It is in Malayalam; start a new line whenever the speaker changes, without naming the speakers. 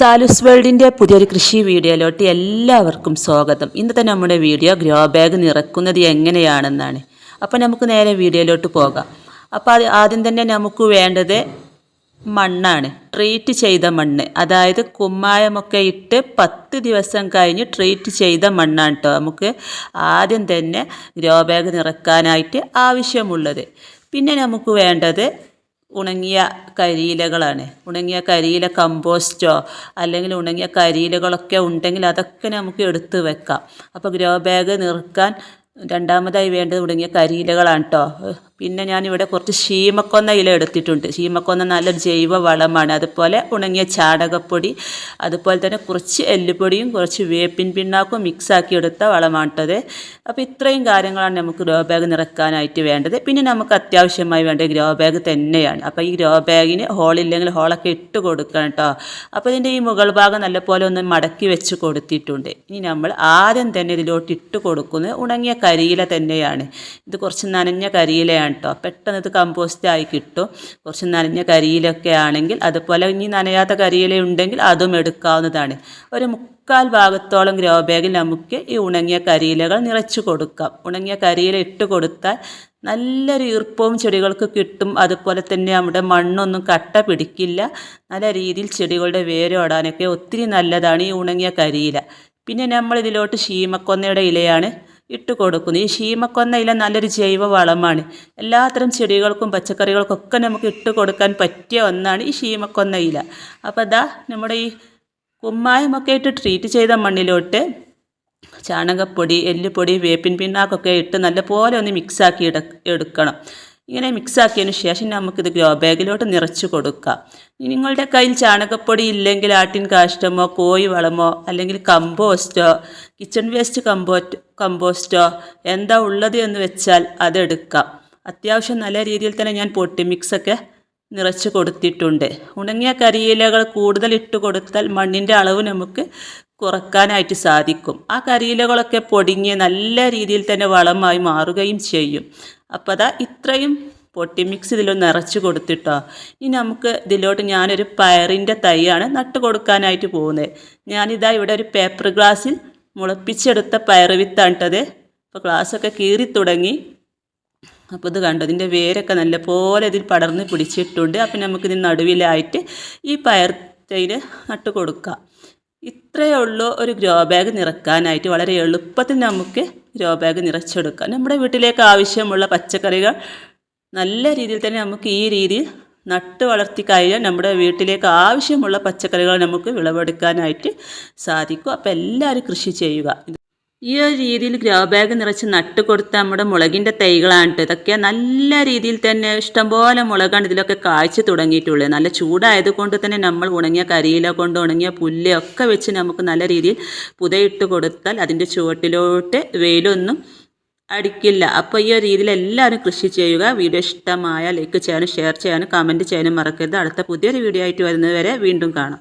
സാലുസ് വേൾഡിന്റെ പുതിയൊരു കൃഷി വീഡിയോയിലോട്ട് എല്ലാവർക്കും സ്വാഗതം. ഇന്നത്തെ നമ്മുടെ വീഡിയോ ഗ്രോ ബാഗ് നിറക്കുന്നത് എങ്ങനെയാണെന്നാണ്. അപ്പോൾ നമുക്ക് നേരെ വീഡിയോയിലോട്ട് പോകാം. അപ്പോൾ അത് ആദ്യം തന്നെ നമുക്ക് വേണ്ടത് മണ്ണാണ്. ട്രീറ്റ് ചെയ്ത മണ്ണ്. അതായത് കുമ്മായമൊക്കെ ഇട്ട് പത്ത് ദിവസം കഴിഞ്ഞ് ട്രീറ്റ് ചെയ്ത മണ്ണാണ് കേട്ടോ നമുക്ക് ആദ്യം തന്നെ ഗ്രോ ബാഗ് നിറക്കാനായിട്ട് ആവശ്യമുള്ളത്. പിന്നെ നമുക്ക് വേണ്ടത് ഉണങ്ങിയ കരിയിലകളാണ്. ഉണങ്ങിയ കരിയില കമ്പോസ്റ്റോ അല്ലെങ്കിൽ ഉണങ്ങിയ കരിയിലകളൊക്കെ ഉണ്ടെങ്കിൽ അതൊക്കെ നമുക്ക് എടുത്ത് വെക്കാം. അപ്പോൾ ഗ്രോ ബാഗ് നിറക്കാൻ രണ്ടാമതായി വേണ്ടത് ഉണങ്ങിയ കരിയിലകളാണ് കേട്ടോ പിന്നെ ഞാനിവിടെ കുറച്ച് ശീമക്കൊന്ന ഇല എടുത്തിട്ടുണ്ട്. ശീമക്കൊന്ന നല്ലൊരു ജൈവ വളമാണ്. അതുപോലെ ഉണങ്ങിയ ചാണകപ്പൊടി അതുപോലെ തന്നെ കുറച്ച് എല്ലുപൊടിയും കുറച്ച് വേപ്പിൻ പിണ്ണാക്കും മിക്സാക്കി എടുത്ത വളമാണിട്ടത് അപ്പോൾ ഇത്രയും കാര്യങ്ങളാണ് നമുക്ക് ഗ്രോ ബാഗ് നിറക്കാനായിട്ട് വേണ്ടത്. പിന്നെ നമുക്ക് അത്യാവശ്യമായി വേണ്ട ഗ്രോ ബാഗ് തന്നെയാണ്. അപ്പോൾ ഈ ഗ്രോ ബാഗിന് ഹോളില്ലെങ്കിൽ ഹോളൊക്കെ ഇട്ട് കൊടുക്കണം കേട്ടോ. അപ്പോൾ ഇതിന്റെ ഈ മുകൾ ഭാഗം നല്ലപോലെ ഒന്ന് മടക്കി വെച്ച് കൊടുത്തിട്ടുണ്ട്. ഇനി നമ്മൾ ആദ്യം തന്നെ ഇതിലോട്ട് ഇട്ട് കൊടുക്കുന്നത് ഉണങ്ങിയ കരിയില തന്നെയാണ്. ഇത് കുറച്ച് നനഞ്ഞ കരിയിലയാണ്. കേട്ടോ. പെട്ടെന്ന് ഇത് കമ്പോസ്റ്റ് ആയി കിട്ടും. കുറച്ച് നനഞ്ഞ കരിയിലൊക്കെ ആണെങ്കിൽ അതുപോലെ ഇനി നനയാത്ത കരിയില ഉണ്ടെങ്കിൽ അതും എടുക്കാവുന്നതാണ്. ഒരു മുക്കാൽ ഭാഗത്തോളം ഗ്രോ ബാഗിൽ നമുക്ക് ഈ ഉണങ്ങിയ കരിയിലകൾ നിറച്ചു കൊടുക്കാം. ഉണങ്ങിയ കരിയില ഇട്ട് കൊടുത്താൽ നല്ലൊരു ഈർപ്പവും ചെടികൾക്ക് കിട്ടും. അതുപോലെ തന്നെ നമ്മുടെ മണ്ണൊന്നും കട്ട പിടിക്കില്ല. നല്ല രീതിയിൽ ചെടികളുടെ വേരോടാനൊക്കെ ഒത്തിരി നല്ലതാണ് ഈ ഉണങ്ങിയ കരിയില. പിന്നെ നമ്മൾ ഇതിലോട്ട് ശീമക്കൊന്നയുടെ ഇലയാണ് ഇട്ട് കൊടുക്കുന്നു ഈ ശീമക്കൊന്ന ഇല നല്ലൊരു ജൈവ വളമാണ് എല്ലാത്തരം ചെടികൾക്കും പച്ചക്കറികൾക്കൊക്കെ നമുക്ക് ഇട്ട് കൊടുക്കാൻ പറ്റിയ ഒന്നാണ് ഈ ശീമക്കൊന്ന ഇല അപ്പോൾ അതാ നമ്മുടെ ഈ കുമ്മായമൊക്കെ ഇട്ട് ട്രീറ്റ് ചെയ്ത മണ്ണിലോട്ട് ചാണകപ്പൊടി എല്ലുപൊടി വേപ്പിൻ പിണ്ണാക്കൊക്കെ ഇട്ട് നല്ലപോലെ ഒന്ന് മിക്സാക്കി എടു എടുക്കണം. ഇങ്ങനെ മിക്സാക്കിയതിന് ശേഷം നമുക്കിത് ഗ്രോ ബാഗിലോട്ട് നിറച്ച് കൊടുക്കാം. നിങ്ങളുടെ കയ്യിൽ ചാണകപ്പൊടി ഇല്ലെങ്കിൽ ആട്ടിൻ കാഷ്ടമോ കോഴി വളമോ അല്ലെങ്കിൽ കമ്പോസ്റ്റോ കിച്ചൺ വേസ്റ്റ് കമ്പോ കമ്പോസ്റ്റോ എന്താ ഉള്ളത് എന്ന് വെച്ചാൽ അതെടുക്കാം. അത്യാവശ്യം നല്ല രീതിയിൽ തന്നെ ഞാൻ പൊട്ടി മിക്സൊക്കെ നിറച്ച് കൊടുത്തിട്ടുണ്ട്. ഉണങ്ങിയ കരിയിലകൾ കൂടുതൽ ഇട്ട് കൊടുത്താൽ മണ്ണിന്റെ അളവ് നമുക്ക് കുറക്കാനായിട്ട് സാധിക്കും. ആ കരിയിലകളൊക്കെ പൊടിഞ്ഞ് നല്ല രീതിയിൽ തന്നെ വളമായി മാറുകയും ചെയ്യും. അപ്പോൾ അതാ ഇത്രയും പൊട്ടി മിക്സ് ഇതിലൊന്ന് നിറച്ച് കൊടുത്തിട്ടോ. ഇനി നമുക്ക് ഇതിലോട്ട് ഞാനൊരു പയറിന്റെ തൈയാണ് നട്ട് കൊടുക്കാനായിട്ട് പോകുന്നത്. ഞാനിതാ ഇവിടെ ഒരു പേപ്പർ ഗ്ലാസ്സിൽ മുളപ്പിച്ചെടുത്ത പയർ വിത്താണിട്ടത്. അപ്പോൾ ഗ്ലാസ്സൊക്കെ കീറി തുടങ്ങി. അപ്പോൾ ഇത് കണ്ടു ഇതിന്റെ വേരൊക്കെ നല്ലപോലെ ഇതിൽ പടർന്ന് പിടിച്ചിട്ടുണ്ട്. അപ്പം നമുക്കിതിന് നടുവിലായിട്ട് ഈ പയർ തൈര് നട്ട് കൊടുക്കാം. ഇത്രയേ ഉള്ളൂ ഒരു ഗ്രോ ബാഗ് നിറക്കാനായിട്ട്. വളരെ എളുപ്പത്തിൽ നമുക്ക് ഗ്രോ ബാഗ് നിറച്ചെടുക്കാം. നമ്മുടെ വീട്ടിലേക്ക് ആവശ്യമുള്ള പച്ചക്കറികൾ നല്ല രീതിയിൽ തന്നെ നമുക്ക് ഈ രീതിയിൽ നട്ട് വളർത്തി കഴിഞ്ഞാൽ നമ്മുടെ വീട്ടിലേക്ക് ആവശ്യമുള്ള പച്ചക്കറികൾ നമുക്ക് വിളവെടുക്കാനായിട്ട് സാധിക്കും. അപ്പോൾ എല്ലാവരും കൃഷി ചെയ്യുക. ഈ ഒരു രീതിയിൽ ഗ്രോ ബാഗ് നിറച്ച് നട്ട് കൊടുത്ത നമ്മുടെ മുളകിന്റെ തൈകളാണ്. ഇതൊക്കെ നല്ല രീതിയിൽ തന്നെ ഇഷ്ടംപോലെ മുളകാണ് ഇതിലൊക്കെ കായ്ച്ചു തുടങ്ങിയിട്ടുള്ളത്. നല്ല ചൂടായതുകൊണ്ട് തന്നെ നമ്മൾ ഉണങ്ങിയ കരിയില കൊണ്ട് ഉണങ്ങിയ പുല്ല് ഒക്കെ വെച്ച് നമുക്ക് നല്ല രീതിയിൽ പുതയിട്ട് കൊടുത്താൽ അതിന്റെ ചുവട്ടിലോട്ട് വെയിലൊന്നും അടിക്കില്ല. അപ്പോൾ ഈ ഒരു രീതിയിൽ എല്ലാവരും കൃഷി ചെയ്യുക. വീഡിയോ ഇഷ്ടമായ ലൈക്ക് ചെയ്യാനും ഷെയർ ചെയ്യാനും കമന്റ് ചെയ്യാനും മറക്കരുത്. അടുത്ത പുതിയൊരു വീഡിയോ ആയിട്ട് വരുന്നത് വരെ വീണ്ടും കാണാം.